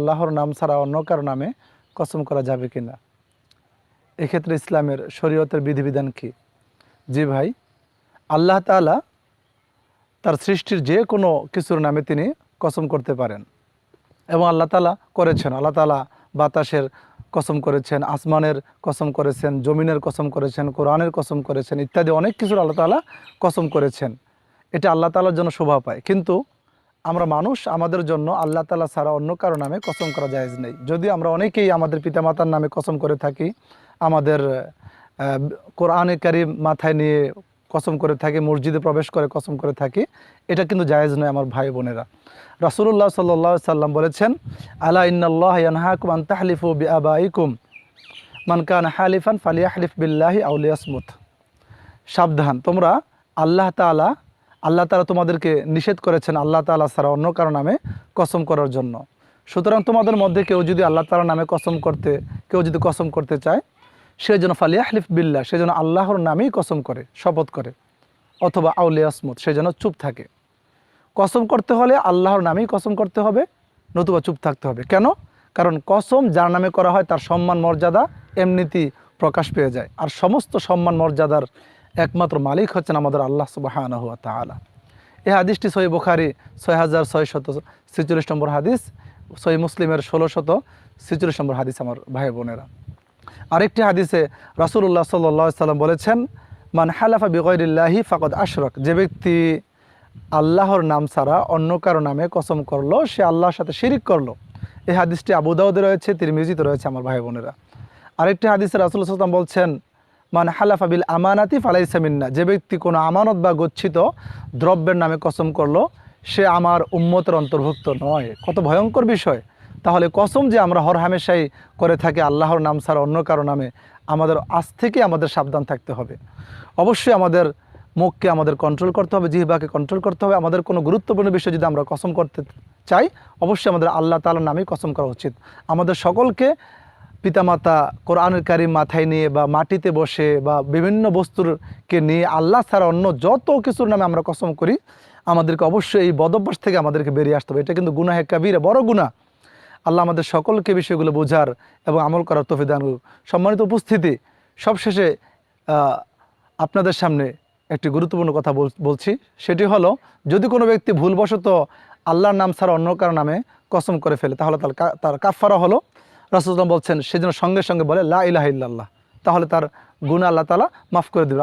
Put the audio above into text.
আল্লাহর নাম ছাড়া অন্য কারও নামে কসম করা যাবে কিনা এক্ষেত্রে ইসলামের শরীয়তের বিধিবিধান কি? জি ভাই, আল্লাহ তাআলা তার সৃষ্টির যে কোনো কিছুর নামে তিনি কসম করতে পারেন এবং আল্লাহ তালা করেছেন। আল্লাহ তালা বাতাসের কসম করেছেন, আসমানের কসম করেছেন, জমিনের কসম করেছেন, কোরআনের কসম করেছেন ইত্যাদি অনেক কিছুর আল্লাহ তালা কসম করেছেন। এটা আল্লাহ তালার জন্য শোভা পায়। কিন্তু আমরা মানুষ, আমাদের জন্য আল্লাহ তালা ছাড়া অন্য কারও নামে কসম করা জায়েজ নেই। যদি আমরা অনেকেই আমাদের পিতামাতার নামে কসম করে থাকি, আমাদের কোরআনে কারিম মাথায় নিয়ে কসম করে থাকি, মসজিদে প্রবেশ করে কসম করে থাকি, এটা কিন্তু জায়েজ নয় আমার ভাই বোনেরা। রাসুল্লাহ সাল্লাহ সাল্লাম বলেছেন, আলা ইন্নাল্লাহ ইয়ানহাকুম আন তাহলিফু বিআবাইকুম, মান কান হালিফান ফালিয়াহলিফ বিল্লাহি আউলিয়াসমুত সাবধান, তোমরা আল্লাহ তাআলা আল্লাহ তালা তোমাদেরকে নিষেধ করেছেন আল্লাহ তাআলা ছাড়া অন্য কারও নামে কসম করার জন্য। সুতরাং তোমাদের মধ্যে কেউ যদি আল্লাহ তাআলা নামে কসম করতে, কেউ যদি কসম করতে চায়, সে যেন ফালিয়াহলিফ বিল্লাহ, সে যেন আল্লাহর নামেই কসম করে, শপথ করে, অথবা আউলিয়াসমুত সে যেন চুপ থাকে। কসম করতে হলে আল্লাহর নামেই কসম করতে হবে, নতুবা চুপ থাকতে হবে। কেন? কারণ কসম যার নামে করা হয় তার সম্মান মর্যাদা এমনিতেই প্রকাশ পেয়ে যায়। আর সমস্ত সম্মান মর্যাদার একমাত্র মালিক হচ্ছেন আমাদের আল্লাহ সুবাহান হুয়া তালা এই হাদিসটি সহি বুখারি ছয় হাজার ছয় শত ছেচল্লিশ নম্বর হাদিস, সহি মুসলিমের ষোলো শত ছেচল্লিশ নম্বর হাদিস আমার ভাই বোনেরা। আরেকটি হাদিসে রাসুল্লাহ সাল্লাহ সাল্লাম বলেছেন, মান হালাফা বিগৈরিল্লাহি ফাকদ আশরক। যে ব্যক্তি আল্লাহর নাম ছাড়া অন্য কারও নামে কসম করল, সে আল্লাহর সাথে শিরিক করল। এই হাদিসটি আবু দাউদে রয়েছে, তিরমিজিতে রয়েছে আমার ভাই বোনেরা। আরেকটি হাদিসে রাসুল সাল্লাম বলছেন মান হালাফা বিল আমানাতি ফালাইসামিন্না যে ব্যক্তি কোনো আমানত বা গচ্ছিত দ্রব্যের নামে কসম করল, সে আমার উম্মতের অন্তর্ভুক্ত নয়। কত ভয়ঙ্কর বিষয়। তাহলে কসম যে আমরা হর হামেশাই করে থাকি আল্লাহর নাম ছাড়া অন্য কারও নামে, আমাদের আজ থেকে আমাদের সাবধান থাকতে হবে। অবশ্যই আমাদের মুখকে আমাদের কন্ট্রোল করতে হবে, জিহ্বাকে কন্ট্রোল করতে হবে। আমাদের কোনো গুরুত্বপূর্ণ বিষয় যদি আমরা কসম করতে চাই, অবশ্যই আমাদের আল্লাহ তালার নামেই কসম করা উচিত। আমাদের সকলকে পিতামাতা কোরআনের কারিম মাথায় নিয়ে বা মাটিতে বসে বা বিভিন্ন বস্তুরকে নিয়ে আল্লাহ ছাড়া অন্য যত কিছুর নামে আমরা কসম করি, আমাদেরকে অবশ্যই এই বদভ্যাস থেকে আমাদেরকে বেরিয়ে আসতে হবে। এটা কিন্তু গুনাহে কাবিরা, বড় গুণা আল্লাহ আমাদের সকলকে বিষয়গুলো বোঝার এবং আমল করার তফিদান সম্মানিত উপস্থিতি, সবশেষে আপনাদের সামনে একটি গুরুত্বপূর্ণ কথা বল- বলছি। সেটি হলো, যদি কোনো ব্যক্তি ভুলবশত আল্লাহর নাম ছাড়া অন্য কারও নামে কসম করে ফেলে, তাহলে তার তার কাফারা হলো রাসুলাম বলছেন, সেজন্য সঙ্গে সঙ্গে বলে, লা তাহলে তার গুণা আল্লাহ তালা মাফ করে দেবে।